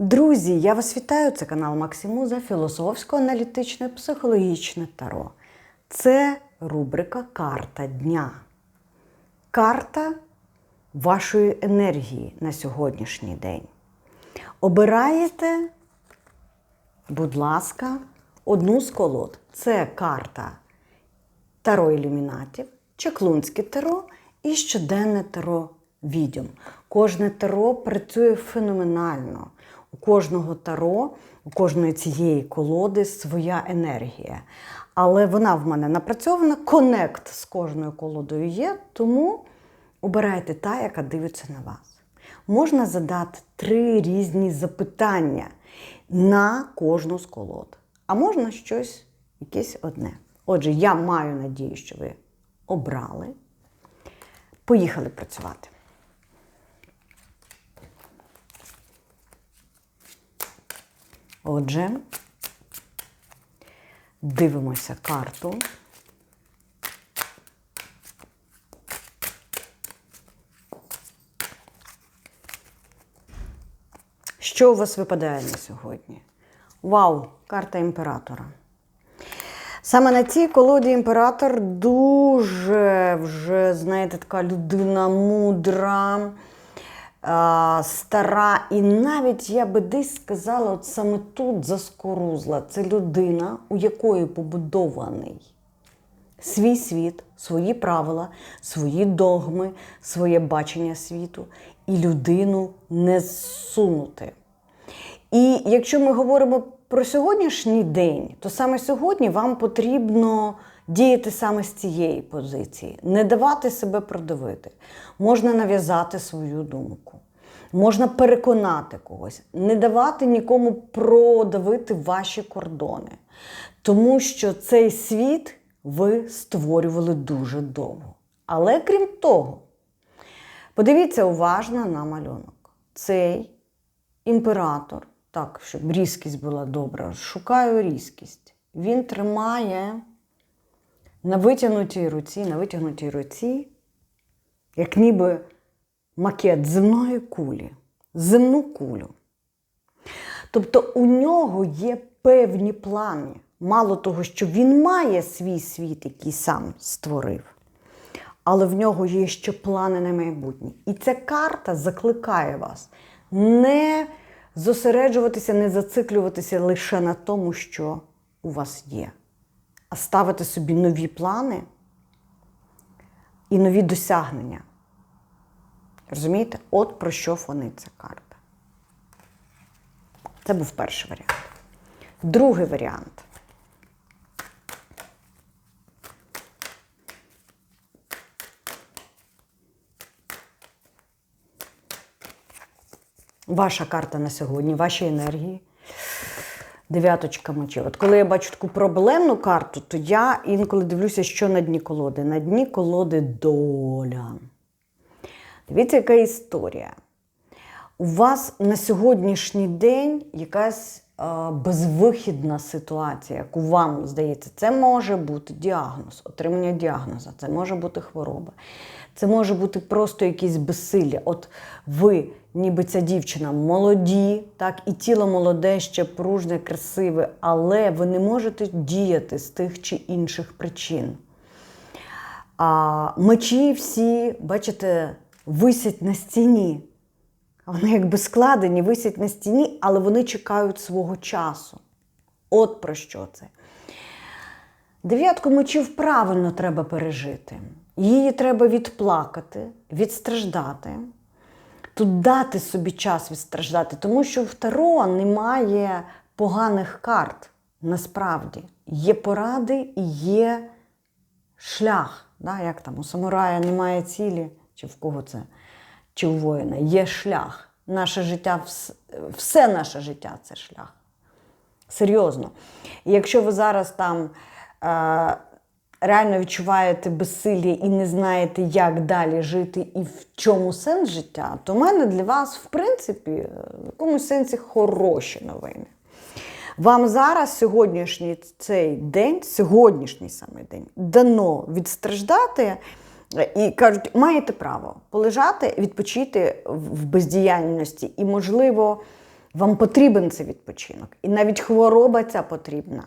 Друзі, я вас вітаю. Це канал Максимуза, філософсько-аналітичне психологічне таро. Це рубрика Карта дня. Карта вашої енергії на сьогоднішній день. Обираєте, будь ласка, одну з колод. Це карта Таро ілюмінатів, Чаклунське таро і щоденне таро відьом. Кожне таро працює феноменально. Кожного таро, у кожної цієї колоди своя енергія. Але вона в мене напрацьована, конект з кожною колодою є, тому обирайте та, яка дивиться на вас. Можна задати три різні запитання на кожну з колод. А можна щось, якесь одне. Отже, я маю надію, що ви обрали. Поїхали працювати. Отже, дивимося карту. Що у вас випадає на сьогодні? Вау! Карта імператора. Саме на цій колоді імператор дуже вже, знаєте, така людина мудра, стара. І навіть я би десь сказала, от саме тут заскорузла. Це людина, у якої побудований свій світ, свої правила, свої догми, своє бачення світу, і людину не зсунути. І якщо ми говоримо про сьогоднішній день, то саме сьогодні вам потрібно діяти саме з цієї позиції, не давати себе продавити. Можна нав'язати свою думку, можна переконати когось, не давати нікому продавити ваші кордони. Тому що цей світ ви створювали дуже довго. Але крім того, подивіться уважно на малюнок. Цей імператор, так, щоб різкість була добра, шукаю різкість. Він тримає на витягнутій руці, на витягнутій руці, як ніби макет земної кулі, земну кулю. Тобто у нього є певні плани. Мало того, що він має свій світ, який сам створив, але в нього є ще плани на майбутнє. І ця карта закликає вас не зосереджуватися, не зациклюватися лише на тому, що у вас є, а ставити собі нові плани і нові досягнення. Розумієте? От про що фонить ця карта. Це був перший варіант. Другий варіант. Ваша карта на сьогодні, ваші енергії. Дев'яточка мечів. От коли я бачу таку проблемну карту, то я інколи дивлюся, що на дні колоди. На дні колоди доля. Дивіться, яка історія. У вас на сьогоднішній день якась безвихідна ситуація, яку вам здається, це може бути діагноз, отримання діагноза, це може бути хвороба, це може бути просто якісь безсилля. От ви, ніби ця дівчина, молоді, так, і тіло молоде, ще пружне, красиве, але ви не можете діяти з тих чи інших причин. А мечі всі, бачите, висять на стіні. Вони якби складені, висять на стіні, але вони чекають свого часу. От про що це. Дев'ятку мечів правильно треба пережити. Її треба відплакати, відстраждати. Тут дати собі час відстраждати, тому що в Таро немає поганих карт. Насправді. Є поради і є шлях. Да? Як там у самурая немає цілі, чи в кого це? Чи у воїна, є шлях. Наше життя, все наше життя це шлях. Серйозно. І якщо ви зараз там е, реально відчуваєте безсилля і не знаєте, як далі жити і в чому сенс життя, то в мене для вас, в принципі, в якомусь сенсі хороші новини. Вам зараз сьогоднішній цей день, сьогоднішній саме день, дано відстраждати. І кажуть, маєте право полежати, відпочити в бездіяльності і, можливо, Вам потрібен цей відпочинок. І навіть хвороба ця потрібна.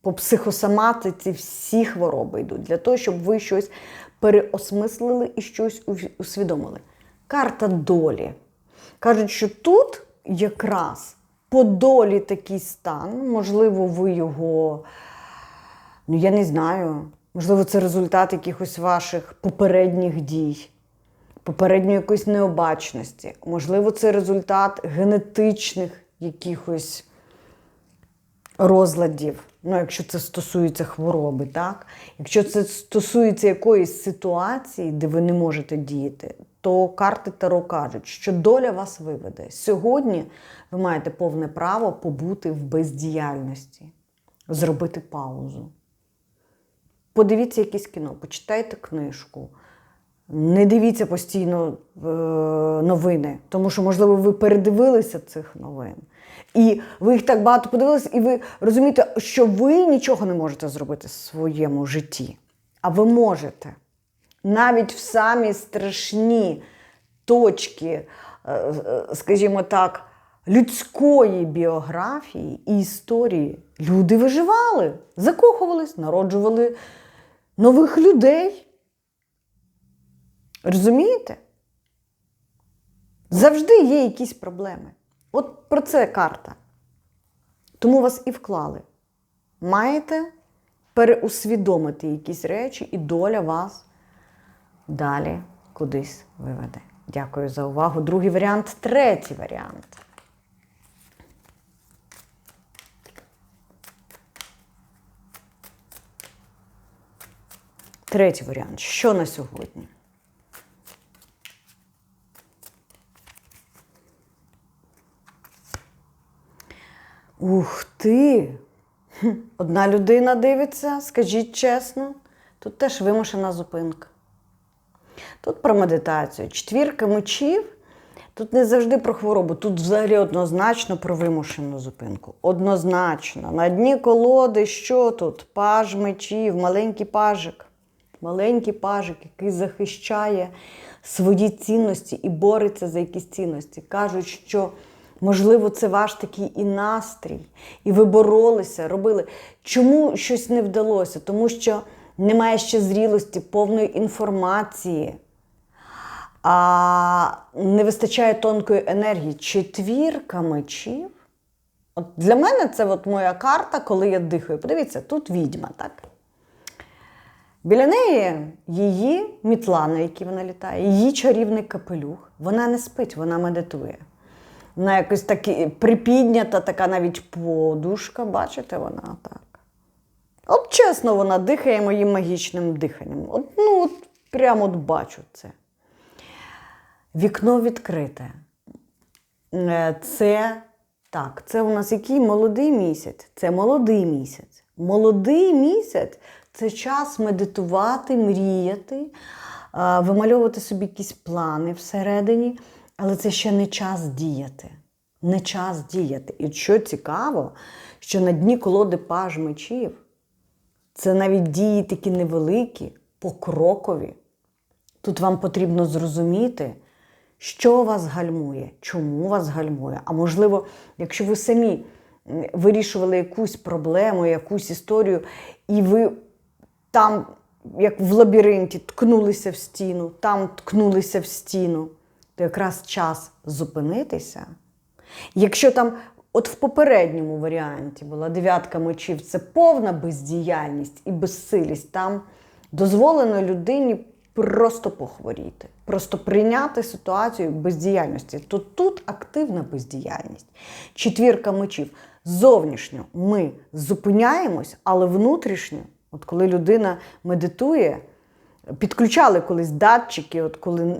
По психосоматиці всі хвороби йдуть для того, щоб ви щось переосмислили і щось усвідомили. Карта долі. Кажуть, що тут якраз по долі такий стан, можливо, ви його, ну я не знаю, можливо, це результат якихось ваших попередніх дій, попередньої якоїсь необачності. Можливо, це результат генетичних якихось розладів. Ну, якщо це стосується хвороби, так? Якщо це стосується якоїсь ситуації, де ви не можете діяти, то карти Таро кажуть, що доля вас виведе. Сьогодні ви маєте повне право побути в бездіяльності, зробити паузу. Подивіться якесь кіно, почитайте книжку. Не дивіться постійно е, новини, тому що, можливо, ви передивилися цих новин. І ви їх так багато подивилися, і ви розумієте, що ви нічого не можете зробити в своєму житті. А ви можете. Навіть в самі страшні точки, е, е, скажімо так, людської біографії і історії люди виживали, закохувались, народжували нових людей. Розумієте? Завжди є якісь проблеми. От про це карта. Тому вас і вклали. Маєте переусвідомити якісь речі, і доля вас далі кудись виведе. Дякую за увагу. Другий варіант, третій варіант. Третій варіант. Що на сьогодні? Ух ти! Одна людина дивиться, скажіть чесно, тут теж вимушена зупинка. Тут про медитацію. Четвірка мечів. Тут не завжди про хворобу, тут взагалі однозначно про вимушену зупинку. Однозначно. На дні колоди, що тут? Паж мечів, маленький пажик. Маленький пажик, який захищає свої цінності і бореться за якісь цінності. Кажуть, що можливо це ваш такий і настрій, і ви боролися, робили. Чому щось не вдалося? Тому що немає ще зрілості, повної інформації а не вистачає тонкої енергії. Четвірка мечів. От для мене це от моя карта, коли я дихаю. Подивіться, тут відьма, так? Біля неї її мітла, на якій вона літає, її чарівний капелюх. Вона не спить, вона медитує. Вона якось таки припіднята, така навіть подушка, бачите, вона так. От чесно, вона дихає моїм магічним диханням. От, ну, от прямо от бачу це. Вікно відкрите. Е, Це так, це у нас який молодий місяць. Це молодий місяць. Молодий місяць це час медитувати, мріяти, вимальовувати собі якісь плани всередині, але це ще не час діяти. Не час діяти. І що цікаво, що на дні колоди паж мечів це навіть дії такі невеликі, покрокові. Тут вам потрібно зрозуміти, що вас гальмує, чому вас гальмує. А можливо, якщо ви самі вирішували якусь проблему, якусь історію, і ви там, як в лабіринті, ткнулися в стіну, там ткнулися в стіну, то якраз час зупинитися. Якщо там, от в попередньому варіанті була дев'ятка мечів, це повна бездіяльність і безсилість, там дозволено людині просто похворіти, просто прийняти ситуацію бездіяльності. То тут активна бездіяльність. Четвірка мечів. Зовнішньо ми зупиняємось, але внутрішньо, от коли людина медитує, підключали колись датчики, от коли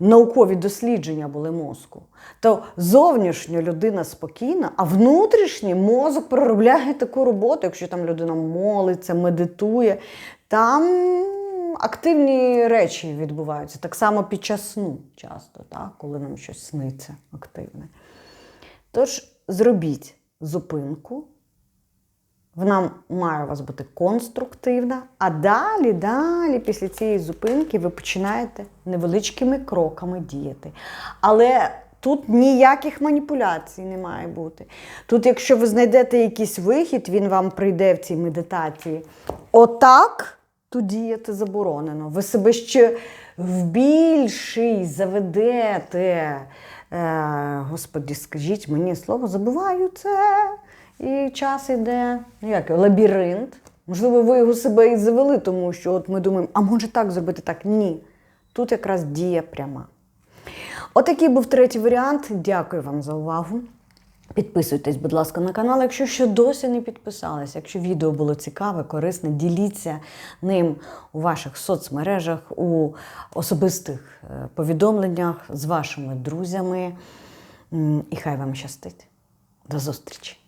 наукові дослідження були мозку, то зовнішньо людина спокійна, а внутрішній мозок проробляє таку роботу, якщо там людина молиться, медитує, там активні речі відбуваються. Так само під час сну часто, так? коли нам щось сниться активне. Тож зробіть зупинку. Вона має у вас бути конструктивна, а далі, далі, після цієї зупинки, ви починаєте невеличкими кроками діяти. Але Тут ніяких маніпуляцій не має бути. Тут, якщо ви знайдете якийсь вихід, він вам прийде в цій медитації. Отак, то діяти заборонено. Ви себе ще в більший заведете. Е, Господі, скажіть мені слово, забуваю це. І час іде. ну, Як лабіринт. Можливо, ви його себе і завели, тому що от ми думаємо, а може так зробити так? Ні. Тут якраз дія пряма. Отакий був третій варіант. Дякую вам за увагу. Підписуйтесь, будь ласка, на канал, якщо ще досі не підписалися. Якщо відео було цікаве, корисне, діліться ним у ваших соцмережах, у особистих е, повідомленнях з вашими друзями. І хай вам щастить. До зустрічі!